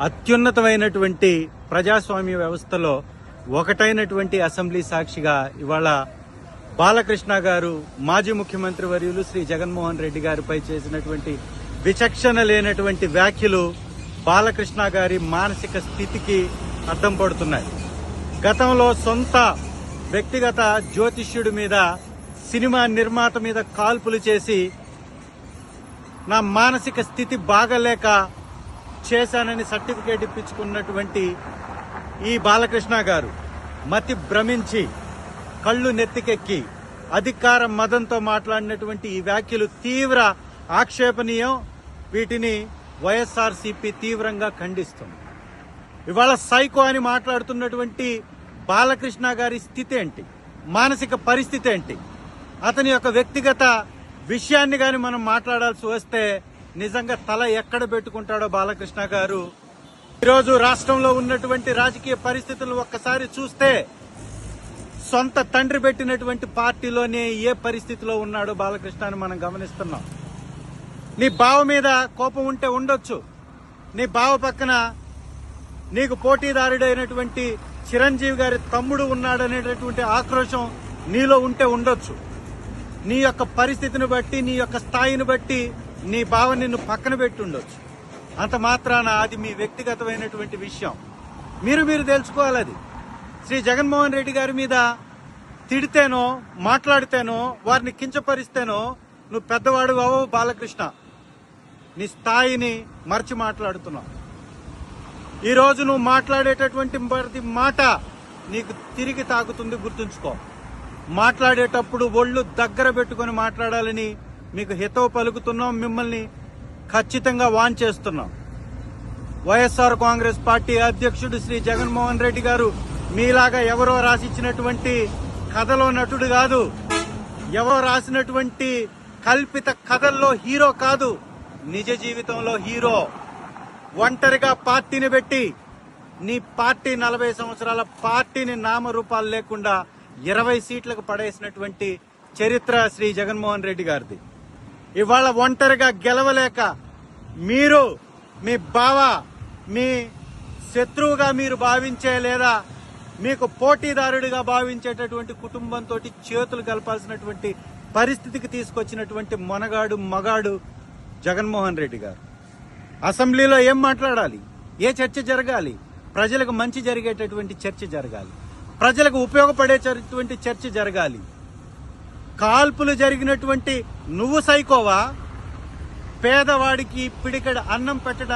అత్యున్నతమైనటువంటి ప్రజాస్వామ్య వ్యవస్థలో ఒకటైనటువంటి అసెంబ్లీ సాక్షిగా ఇవాళ బాలకృష్ణ గారు మాజీ ముఖ్యమంత్రి వర్యులు శ్రీ జగన్మోహన్ రెడ్డి గారిపై చేసినటువంటి విచక్షణ లేనటువంటి వ్యాఖ్యలు బాలకృష్ణ గారి మానసిక స్థితికి అర్థం పడుతున్నాయి. గతంలో సొంత వ్యక్తిగత జ్యోతిష్యుడి మీద సినిమా నిర్మాత మీద కాల్పులు చేసి నా మానసిక స్థితి బాగలేక చేశానని సర్టిఫికేట్ ఇప్పించుకున్నటువంటి ఈ బాలకృష్ణ గారు మతి భ్రమించి కళ్ళు నెత్తికెక్కి అధికార మదంతో మాట్లాడినటువంటి ఈ వ్యాఖ్యలు తీవ్ర ఆక్షేపణీయం. వీటిని వైఎస్ఆర్సీపీ తీవ్రంగా ఖండిస్తుంది. ఇవాళ సైకో అని మాట్లాడుతున్నటువంటి బాలకృష్ణ గారి స్థితి ఏంటి? మానసిక పరిస్థితి ఏంటి? అతని యొక్క వ్యక్తిగత విషయాన్ని కానీ మనం మాట్లాడాల్సి వస్తే నిజంగా తల ఎక్కడ పెట్టుకుంటాడో బాలకృష్ణ గారు? ఈరోజు రాష్ట్రంలో ఉన్నటువంటి రాజకీయ పరిస్థితులు ఒక్కసారి చూస్తే సొంత తండ్రి పెట్టినటువంటి పార్టీలోనే ఏ పరిస్థితిలో ఉన్నాడో బాలకృష్ణ అని మనం గమనిస్తున్నాం. నీ బావ మీద కోపం ఉంటే ఉండొచ్చు. నీ బావ పక్కన నీకు పోటీదారుడైనటువంటి చిరంజీవి గారి తమ్ముడు ఉన్నాడనేటటువంటి ఆక్రోశం నీలో ఉంటే ఉండొచ్చు. నీ యొక్క పరిస్థితిని బట్టి నీ యొక్క స్థాయిని బట్టి నీ భావ నిన్ను పక్కన పెట్టుండొచ్చు. అంత మాత్రాన అది మీ వ్యక్తిగతమైనటువంటి విషయం. మీరు మీరు తెలుసుకోవాలి అది. శ్రీ జగన్మోహన్ రెడ్డి గారి మీద తిడితేనో మాట్లాడితేనో వారిని కించపరిస్తేనో నువ్వు పెద్దవాడు అవో బాలకృష్ణ. నీ స్థాయిని మర్చి మాట్లాడుతున్నావు. ఈ రోజు నువ్వు మాట్లాడేటటువంటి ప్రతి మాట నీకు తిరిగి తాకుతుంది గుర్తుంచుకో. మాట్లాడేటప్పుడు ఒళ్ళు దగ్గర పెట్టుకొని మాట్లాడాలని మీకు హితవు పలుకుతున్నాం మిమ్మల్ని ఖచ్చితంగా వాన్ చేస్తున్నాం. వైఎస్ఆర్ కాంగ్రెస్ పార్టీ అధ్యక్షుడు శ్రీ జగన్మోహన్ రెడ్డి గారు మీలాగా ఎవరో రాసిచ్చినటువంటి కథలో నటుడు కాదు ఎవరో రాసినటువంటి కల్పిత కథల్లో హీరో కాదు నిజ జీవితంలో హీరో. ఒంటరిగా పార్టీని పెట్టి నీ పార్టీ నలభై సంవత్సరాల పార్టీని నామరూపాలు లేకుండా ఇరవై సీట్లకు పడేసినటువంటి చరిత్ర శ్రీ జగన్మోహన్ రెడ్డి గారిది. ఇవాళ ఒంటరిగా గెలవలేక మీరు మీ బావ మీ శత్రువుగా మీరు భావించే లేదా మీకు పోటీదారుడిగా భావించేటటువంటి కుటుంబంతో చేతులు కలపాల్సినటువంటి పరిస్థితికి తీసుకొచ్చినటువంటి మొనగాడు మగాడు జగన్మోహన్ రెడ్డి గారు. అసెంబ్లీలో ఏం మాట్లాడాలి? ఏ చర్చ జరగాలి? ప్రజలకు మంచి జరిగేటటువంటి చర్చ జరగాలి. ప్రజలకు ఉపయోగపడేటటువంటి చర్చ జరగాలి. కాల్పులు జరిగినటువంటి నువ్వు సైకోవా? పేదవాడికి పిడికడ అన్నం పెట్టడానికి